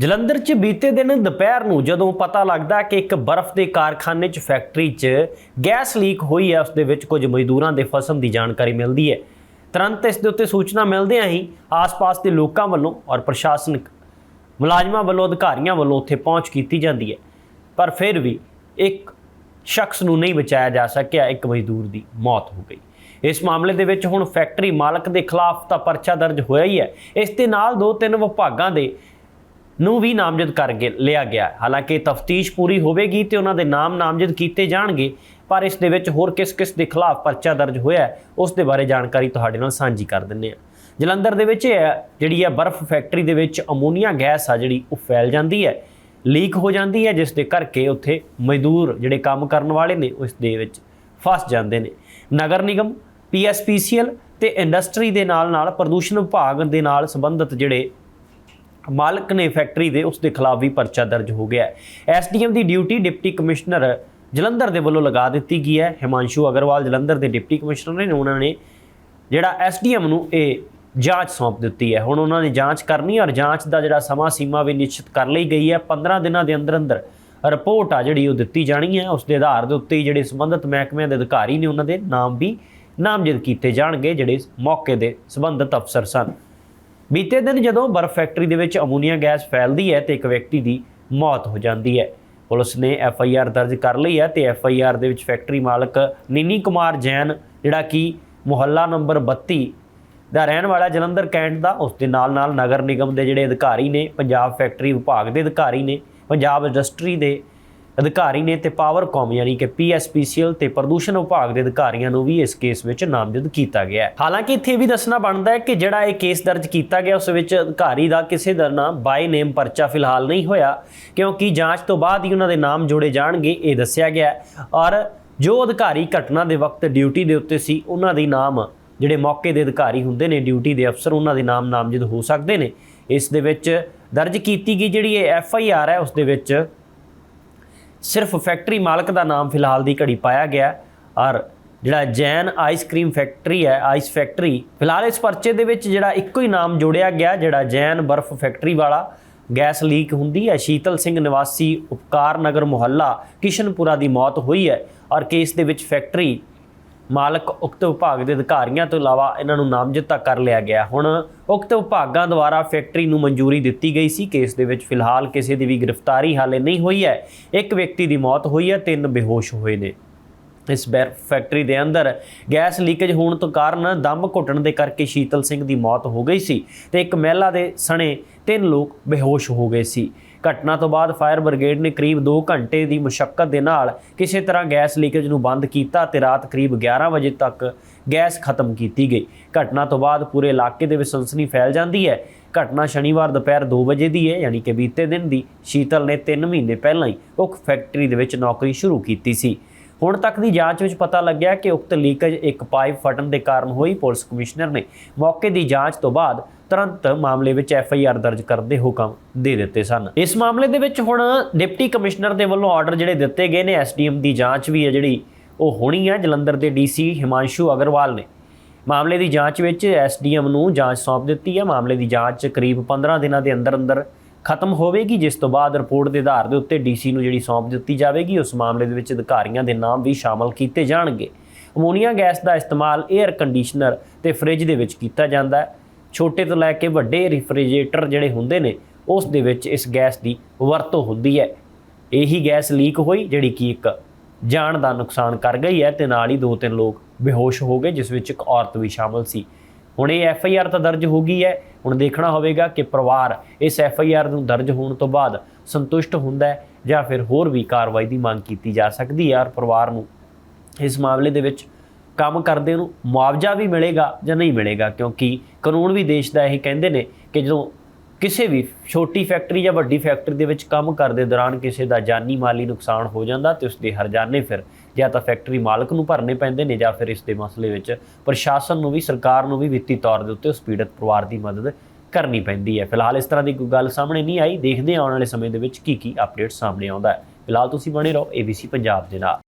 ਜਲੰਧਰ 'ਚ ਬੀਤੇ ਦਿਨ ਦੁਪਹਿਰ ਨੂੰ ਜਦੋਂ ਪਤਾ ਲੱਗਦਾ ਕਿ ਇੱਕ ਬਰਫ਼ ਦੇ ਕਾਰਖਾਨੇ 'ਚ ਫੈਕਟਰੀ 'ਚ ਗੈਸ ਲੀਕ ਹੋਈ ਹੈ, ਉਸ ਦੇ ਵਿੱਚ ਕੁਝ ਮਜ਼ਦੂਰਾਂ ਦੇ ਫਸਣ ਦੀ ਜਾਣਕਾਰੀ ਮਿਲਦੀ ਹੈ। ਤੁਰੰਤ ਇਸ ਦੇ ਉੱਤੇ ਸੂਚਨਾ ਮਿਲਦਿਆਂ ਹੀ ਆਸ-ਪਾਸ ਦੇ ਲੋਕਾਂ ਵੱਲੋਂ ਔਰ ਪ੍ਰਸ਼ਾਸਨਿਕ ਮੁਲਾਜ਼ਮਾਂ ਵੱਲੋਂ, ਅਧਿਕਾਰੀਆਂ ਵੱਲੋਂ ਉੱਥੇ ਪਹੁੰਚ ਕੀਤੀ ਜਾਂਦੀ ਹੈ। ਪਰ ਫਿਰ ਵੀ ਇੱਕ ਸ਼ਖਸ ਨੂੰ ਨਹੀਂ ਬਚਾਇਆ ਜਾ ਸਕਿਆ, ਇੱਕ ਮਜ਼ਦੂਰ ਦੀ ਮੌਤ ਹੋ ਗਈ। ਇਸ ਮਾਮਲੇ ਦੇ ਵਿੱਚ ਹੁਣ ਫੈਕਟਰੀ ਮਾਲਕ ਦੇ ਖਿਲਾਫ ਤਾਂ ਪਰਚਾ ਦਰਜ ਹੋਇਆ ਹੀ ਹੈ। ਇਸ ਦੇ ਨਾਲ ਦੋ ਤਿੰਨ ਵਿਭਾਗਾਂ ਦੇ ਨੂੰ ਵੀ ਨਾਮਜ਼ਦ ਕਰ ਗੇ- ਲਿਆ ਗਿਆ ਹਾਲਾਂਕਿ ਤਫਤੀਸ਼ ਪੂਰੀ ਹੋਵੇਗੀ ਤੇ ਉਹਨਾਂ ਦੇ ਨਾਮ ਨਾਮਜ਼ਦ ਕੀਤੇ ਜਾਣਗੇ ਪਰ ਇਸ ਦੇ ਵਿੱਚ ਹੋਰ ਕਿਸ ਕਿਸ ਦੇ ਖਿਲਾਫ ਪਰਚਾ ਦਰਜ ਹੋਇਆ ਹੈ, ਉਸ ਦੇ ਬਾਰੇ ਜਾਣਕਾਰੀ ਤੁਹਾਡੇ ਨਾਲ ਸਾਂਝੀ ਕਰ ਦਿੰਨੇ ਆ ਜਲੰਧਰ ਦੇ ਵਿੱਚ ਇਹ ਹੈ, ਜਿਹੜੀ ਹੈ ਬਰਫ਼ ਫੈਕਟਰੀ ਦੇ ਵਿੱਚ ਅਮੋਨੀਆ ਗੈਸ ਆ ਜਿਹੜੀ ਉਹ ਫੈਲ ਜਾਂਦੀ ਹੈ ਲੀਕ ਹੋ ਜਾਂਦੀ ਹੈ ਜਿਸ ਦੇ ਕਰਕੇ ਉੱਥੇ ਮਜ਼ਦੂਰ ਜਿਹੜੇ ਕੰਮ ਕਰਨ ਵਾਲੇ ਨੇ ਉਸ ਦੇ ਵਿੱਚ ਫਸ ਜਾਂਦੇ ਨੇ। ਨਗਰ ਨਿਗਮ ਪੀਐਸਪੀਸੀਐਲ ਤੇ ਇੰਡਸਟਰੀ ਦੇ ਨਾਲ ਨਾਲ ਪ੍ਰਦੂਸ਼ਣ ਵਿਭਾਗ ਦੇ ਨਾਲ ਸੰਬੰਧਿਤ ਜਿਹੜੇ ਮਾਲਕ ਨੇ ਫੈਕਟਰੀ ਦੇ ਉਸ ਦੇ ਖਿਲਾਫ ਵੀ ਪਰਚਾ ਦਰਜ ਹੋ ਗਿਆ ਹੈ। ਐਸਡੀਐਮ ਦੀ ਡਿਊਟੀ ਡਿਪਟੀ ਕਮਿਸ਼ਨਰ ਜਲੰਧਰ ਦੇ ਵੱਲੋਂ ਲਗਾ ਦਿੱਤੀ ਗਈ ਹੈ। ਹਿਮਾਂਸ਼ੂ ਅਗਰਵਾਲ ਜਲੰਧਰ ਦੇ ਡਿਪਟੀ ਕਮਿਸ਼ਨਰ ਨੇ ਉਹਨਾਂ ਨੇ ਜਿਹੜਾ ਐਸਡੀਐਮ ਨੂੰ ਇਹ ਜਾਂਚ ਸੌਂਪ ਦਿੱਤੀ ਹੈ। ਹੁਣ ਉਹਨਾਂ ਨੇ ਜਾਂਚ ਕਰਨੀ ਔਰ ਜਾਂਚ ਦਾ ਜਿਹੜਾ ਸਮਾਂ ਸੀਮਾ ਵੀ ਨਿਸ਼ਚਿਤ ਕਰ ਲਈ ਗਈ ਹੈ। 15 ਦਿਨਾਂ ਦੇ ਅੰਦਰ ਅੰਦਰ ਰਿਪੋਰਟ ਆ ਜਿਹੜੀ ਉਹ ਦਿੱਤੀ ਜਾਣੀ ਹੈ। ਉਸ ਦੇ ਆਧਾਰ ਦੇ ਉੱਤੇ ਹੀ ਜਿਹੜੇ ਸੰਬੰਧਿਤ ਮਹਿਕਮਿਆਂ ਦੇ ਅਧਿਕਾਰੀ ਨੇ ਉਹਨਾਂ ਦੇ ਨਾਮ ਵੀ ਨਾਮਜ਼ਦ ਕੀਤੇ ਜਾਣਗੇ, ਜਿਹੜੇ ਮੌਕੇ ਦੇ ਸੰਬੰਧਿਤ ਅਫਸਰ ਸਨ। ਬੀਤੇ ਦਿਨ ਜਦੋਂ ਬਰਫ਼ ਫੈਕਟਰੀ ਦੇ ਵਿੱਚ ਅਮੋਨੀਆ ਗੈਸ ਫੈਲਦੀ ਹੈ ਤੇ ਇੱਕ ਵਿਅਕਤੀ ਦੀ ਮੌਤ ਹੋ ਜਾਂਦੀ ਹੈ। ਪੁਲਿਸ ਨੇ ਐਫ ਆਈ ਆਰ ਦਰਜ ਕਰ ਲਈ ਹੈ ਤੇ ਐਫ ਆਈ ਆਰ ਦੇ ਵਿੱਚ ਫੈਕਟਰੀ ਮਾਲਕ ਨੀਨੀ ਕੁਮਾਰ ਜੈਨ, ਜਿਹੜਾ ਕਿ ਮੁਹੱਲਾ ਨੰਬਰ 32 ਦਾ ਰਹਿਣ ਵਾਲਾ ਜਲੰਧਰ, ਕੈਂਟ ਦਾ, ਉਸ ਦੇ ਨਾਲ ਨਾਲ ਨਗਰ ਨਿਗਮ ਦੇ ਜਿਹੜੇ ਅਧਿਕਾਰੀ ਨੇ, ਪੰਜਾਬ ਫੈਕਟਰੀ ਵਿਭਾਗ ਦੇ ਅਧਿਕਾਰੀ ਨੇ, ਪੰਜਾਬ ਇੰਡਸਟਰੀ ਦੇ ਅਧਿਕਾਰੀ ਨੇ ਤੇ ਪਾਵਰਕਾਮ ਯਾਨੀ ਕਿ ਪੀਐਸਪੀਸੀਐਲ ਤੇ ਪ੍ਰਦੂਸ਼ਣ ਵਿਭਾਗ ਦੇ ਅਧਿਕਾਰੀਆਂ ਨੂੰ ਵੀ ਇਸ ਕੇਸ ਵਿੱਚ ਨਾਮਜ਼ਦ ਕੀਤਾ ਗਿਆ ਹੈ। ਹਾਲਾਂਕਿ ਇੱਥੇ ਇਹ ਵੀ ਦੱਸਣਾ ਬਣਦਾ ਹੈ ਕਿ ਜਿਹੜਾ ਇਹ ਕੇਸ ਦਰਜ ਕੀਤਾ ਗਿਆ, ਉਸ ਵਿੱਚ ਅਧਿਕਾਰੀ ਦਾ ਕਿਸੇ ਦਾ ਨਾਮ ਬਾਈ ਨੇਮ ਪਰਚਾ ਫਿਲਹਾਲ ਨਹੀਂ ਹੋਇਆ, ਕਿਉਂਕਿ ਜਾਂਚ ਤੋਂ ਬਾਅਦ ਹੀ ਉਹਨਾਂ ਦੇ ਨਾਮ ਜੋੜੇ ਜਾਣਗੇ, ਇਹ ਦੱਸਿਆ ਗਿਆ ਔਰ ਜੋ ਅਧਿਕਾਰੀ ਘਟਨਾ ਦੇ ਵਕਤ ਡਿਊਟੀ ਦੇ ਉੱਤੇ ਸੀ, ਉਹਨਾਂ ਦੇ ਨਾਮ ਜਿਹੜੇ ਮੌਕੇ ਦੇ ਅਧਿਕਾਰੀ ਹੁੰਦੇ ਨੇ, ਡਿਊਟੀ ਦੇ ਅਫਸਰ, ਉਹਨਾਂ ਦੇ ਨਾਮ ਨਾਮਜ਼ਦ ਹੋ ਸਕਦੇ ਨੇ। ਇਸ ਦੇ ਵਿੱਚ ਦਰਜ ਕੀਤੀ ਗਈ ਜਿਹੜੀ ਇਹ ਐਫ ਆਈ ਆਰ ਹੈ, ਉਸ ਦੇ ਵਿੱਚ ਸਿਰਫ ਫੈਕਟਰੀ ਮਾਲਕ ਦਾ ਨਾਮ ਫਿਲਹਾਲ ਦੀ ਘੜੀ ਪਾਇਆ ਗਿਆ ਔਰ ਜਿਹੜਾ ਜੈਨ ਆਈਸਕ੍ਰੀਮ ਫੈਕਟਰੀ ਹੈ, ਆਈਸ ਫੈਕਟਰੀ, ਫਿਲਹਾਲ ਇਸ ਪਰਚੇ ਦੇ ਵਿੱਚ ਜਿਹੜਾ ਇੱਕੋ ਹੀ ਨਾਮ ਜੋੜਿਆ ਗਿਆ, ਜਿਹੜਾ ਜੈਨ ਬਰਫ਼ ਫੈਕਟਰੀ ਵਾਲਾ ਗੈਸ ਲੀਕ ਹੁੰਦੀ ਹੈ। ਸ਼ੀਤਲ ਸਿੰਘ ਨਿਵਾਸੀ ਉਪਕਾਰ ਨਗਰ ਮੁਹੱਲਾ ਕਿਸ਼ਨਪੁਰਾ ਦੀ ਮੌਤ ਹੋਈ ਹੈ। ਔਰ ਕੇਸ ਦੇ ਵਿੱਚ ਫੈਕਟਰੀ ਮਾਲਕ ਉਕਤ ਵਿਭਾਗ ਦੇ ਅਧਿਕਾਰੀਆਂ ਤੋਂ ਇਲਾਵਾ ਇਹਨਾਂ ਨੂੰ ਨਾਮਜ਼ਦ ਤਾਂ ਕਰ ਲਿਆ ਗਿਆ। ਹੁਣ ਉਕਤ ਵਿਭਾਗਾਂ ਦੁਆਰਾ ਫੈਕਟਰੀ ਨੂੰ ਮਨਜ਼ੂਰੀ ਦਿੱਤੀ ਗਈ ਸੀ। ਕੇਸ ਦੇ ਵਿੱਚ ਫਿਲਹਾਲ ਕਿਸੇ ਦੀ ਵੀ ਗ੍ਰਿਫਤਾਰੀ ਹਾਲੇ ਨਹੀਂ ਹੋਈ ਹੈ। ਇੱਕ ਵਿਅਕਤੀ ਦੀ ਮੌਤ ਹੋਈ ਹੈ, ਤਿੰਨ ਬੇਹੋਸ਼ ਹੋਏ ਨੇ। ਇਸ ਬੈਰ ਫੈਕਟਰੀ ਦੇ ਅੰਦਰ ਗੈਸ ਲੀਕੇਜ ਹੋਣ ਤੋਂ ਕਾਰਨ ਦਮ ਘੁੱਟਣ ਦੇ ਕਰਕੇ ਸ਼ੀਤਲ ਸਿੰਘ ਦੀ ਮੌਤ ਹੋ ਗਈ ਸੀ ਤੇ ਇੱਕ ਮਹਿਲਾ ਦੇ ਸਣੇ ਤਿੰਨ ਲੋਕ ਬੇਹੋਸ਼ ਹੋ ਗਏ ਸੀ। ਘਟਨਾ ਤੋਂ ਬਾਅਦ ਫਾਇਰ ਬ੍ਰਿਗੇਡ ਨੇ ਕਰੀਬ 2 ਘੰਟੇ ਦੀ ਮੁਸ਼ਕਲ ਦੇ ਨਾਲ ਕਿਸੇ ਤਰ੍ਹਾਂ ਗੈਸ ਲੀਕੇਜ ਨੂੰ ਬੰਦ ਕੀਤਾ ਤੇ ਰਾਤ ਕਰੀਬ 11 ਵਜੇ ਤੱਕ ਗੈਸ ਖਤਮ ਕੀਤੀ ਗਈ। ਘਟਨਾ ਤੋਂ ਬਾਅਦ ਪੂਰੇ ਇਲਾਕੇ ਦੇ ਵਿੱਚ ਸਨਸਨੀ ਫੈਲ ਜਾਂਦੀ ਹੈ। ਘਟਨਾ ਸ਼ਨੀਵਾਰ ਦੁਪਹਿਰ 2 ਵਜੇ ਦੀ ਹੈ, ਯਾਨੀ ਕਿ ਬੀਤੇ ਦਿਨ ਦੀ। ਸ਼ੀਤਲ ਨੇ 3 ਮਹੀਨੇ ਪਹਿਲਾਂ ਹੀ ਉਕ ਫੈਕਟਰੀ ਦੇ ਵਿੱਚ ਨੌਕਰੀ ਸ਼ੁਰੂ ਕੀਤੀ ਸੀ। ਹੁਣ ਤੱਕ ਦੀ ਜਾਂਚ ਵਿੱਚ ਪਤਾ ਲੱਗਿਆ ਕਿ ਉਕਤ ਲੀਕੇਜ ਇੱਕ ਪਾਈਪ ਫਟਣ ਦੇ ਕਾਰਨ ਹੋਈ। ਪੁਲਿਸ ਕਮਿਸ਼ਨਰ ਨੇ ਮੌਕੇ ਦੀ ਜਾਂਚ ਤੋਂ ਬਾਅਦ ਤੁਰੰਤ ਮਾਮਲੇ ਵਿੱਚ ਐਫ ਆਈ ਆਰ ਦਰਜ ਕਰਨ ਦੇ ਹੁਕਮ ਦੇ ਦਿੱਤੇ ਸਨ। ਇਸ ਮਾਮਲੇ ਦੇ ਵਿੱਚ ਹੁਣ ਡਿਪਟੀ ਕਮਿਸ਼ਨਰ ਦੇ ਵੱਲੋਂ ਆਰਡਰ ਜਿਹੜੇ ਦਿੱਤੇ ਗਏ ਨੇ, ਐਸਡੀਐਮ ਦੀ ਜਾਂਚ ਵੀ ਹੈ ਜਿਹੜੀ ਉਹ ਹੋਣੀ ਹੈ। ਜਲੰਧਰ ਦੇ ਡੀ ਸੀ ਹਿਮਾਂਸ਼ੂ ਅਗਰਵਾਲ ਨੇ ਮਾਮਲੇ ਦੀ ਜਾਂਚ ਵਿੱਚ ਐਸਡੀਐਮ ਨੂੰ ਜਾਂਚ ਸੌਂਪ ਦਿੱਤੀ ਹੈ। ਮਾਮਲੇ ਦੀ ਜਾਂਚ ਕਰੀਬ 15 ਦਿਨਾਂ ਦੇ ਅੰਦਰ ਅੰਦਰ ਖਤਮ ਹੋਵੇਗੀ, ਜਿਸ ਤੋਂ ਬਾਅਦ ਰਿਪੋਰਟ ਦੇ ਆਧਾਰ ਦੇ ਉੱਤੇ ਡੀਸੀ ਨੂੰ ਜਿਹੜੀ ਸੌਂਪ ਦਿੱਤੀ ਜਾਵੇਗੀ, ਉਸ ਮਾਮਲੇ ਦੇ ਵਿੱਚ ਅਧਿਕਾਰੀਆਂ ਦੇ ਨਾਮ ਵੀ ਸ਼ਾਮਲ ਕੀਤੇ ਜਾਣਗੇ। ਅਮੋਨੀਆ ਗੈਸ ਦਾ ਇਸਤੇਮਾਲ 에ਅਰ ਕੰਡੀਸ਼ਨਰ ਤੇ ਫ੍ਰਿਜ ਦੇ ਵਿੱਚ ਕੀਤਾ ਜਾਂਦਾ ਹੈ। ਛੋਟੇ ਤੋਂ ਲੈ ਕੇ ਵੱਡੇ ਰੈਫਰੀਜਰੇਟਰ ਜਿਹੜੇ ਹੁੰਦੇ ਨੇ, ਉਸ ਦੇ ਵਿੱਚ ਇਸ ਗੈਸ ਦੀ ਵਰਤੋਂ ਹੁੰਦੀ ਹੈ। ਇਹੀ ਗੈਸ ਲੀਕ ਹੋਈ, ਜਿਹੜੀ ਕਿ ਇੱਕ ਜਾਨ ਦਾ ਨੁਕਸਾਨ ਕਰ ਗਈ ਹੈ ਤੇ ਨਾਲ ਹੀ ਦੋ ਤਿੰਨ ਲੋਕ ਬੇਹੋਸ਼ ਹੋ ਗਏ, ਜਿਸ ਵਿੱਚ ਇੱਕ ਔਰਤ ਵੀ ਸ਼ਾਮਲ ਸੀ। ਹੁਣ ਇਹ ਐਫ ਆਈ ਆਰ ਤਾਂ ਦਰਜ ਹੋ ਗਈ ਹੈ। ਹੁਣ ਦੇਖਣਾ ਹੋਵੇਗਾ ਕਿ ਪਰਿਵਾਰ ਇਸ ਐਫ ਆਈ ਆਰ ਨੂੰ ਦਰਜ ਹੋਣ ਤੋਂ ਬਾਅਦ ਸੰਤੁਸ਼ਟ ਹੁੰਦਾ ਹੈ ਜਾਂ ਫਿਰ ਹੋਰ ਵੀ ਕਾਰਵਾਈ ਦੀ ਮੰਗ ਕੀਤੀ ਜਾ ਸਕਦੀ ਹੈ ਔਰ ਪਰਿਵਾਰ ਨੂੰ ਇਸ ਮਾਮਲੇ ਦੇ ਵਿੱਚ ਕੰਮ ਕਰਦੇ ਨੂੰ ਮੁਆਵਜ਼ਾ ਵੀ ਮਿਲੇਗਾ ਜਾਂ ਨਹੀਂ ਮਿਲੇਗਾ। ਕਿਉਂਕਿ ਕਾਨੂੰਨ ਵੀ ਦੇਸ਼ ਦਾ ਇਹ ਕਹਿੰਦੇ ਨੇ ਕਿ ਜਦੋਂ ਕਿਸੇ ਵੀ ਛੋਟੀ ਫੈਕਟਰੀ ਜਾਂ ਵੱਡੀ ਫੈਕਟਰੀ ਦੇ ਵਿੱਚ ਕੰਮ ਕਰਦੇ ਦੌਰਾਨ ਕਿਸੇ ਦਾ ਜਾਨੀ ਮਾਲੀ ਨੁਕਸਾਨ ਹੋ ਜਾਂਦਾ ਤੇ ਉਸ ਦੇ ਹਰਜਾਨੇ ਫਿਰ ਜਾਂ ਤਾਂ ਫੈਕਟਰੀ ਮਾਲਕ ਨੂੰ ਭਰਨੇ ਪੈਂਦੇ ਨੇ ਜਾਂ ਫਿਰ ਇਸ ਦੇ ਮਸਲੇ ਵਿੱਚ ਪ੍ਰਸ਼ਾਸਨ ਨੂੰ ਵੀ, ਸਰਕਾਰ ਨੂੰ ਵੀ ਵਿੱਤੀ ਤੌਰ ਦੇ ਉੱਤੇ ਉਸ ਪੀੜਤ ਪਰਿਵਾਰ ਦੀ ਮਦਦ ਕਰਨੀ ਪੈਂਦੀ ਹੈ। ਫਿਲਹਾਲ ਇਸ ਤਰ੍ਹਾਂ ਦੀ ਕੋਈ ਗੱਲ ਸਾਹਮਣੇ ਨਹੀਂ ਆਈ। ਦੇਖਦੇ ਆਉਣ ਵਾਲੇ ਸਮੇਂ ਦੇ ਵਿੱਚ ਕੀ ਕੀ ਅਪਡੇਟ ਸਾਹਮਣੇ ਆਉਂਦਾ ਹੈ। ਫਿਲਹਾਲ ਤੁਸੀਂ ਬਣੇ ਰਹੋ ABC ਪੰਜਾਬ ਦੇ ਨਾਲ।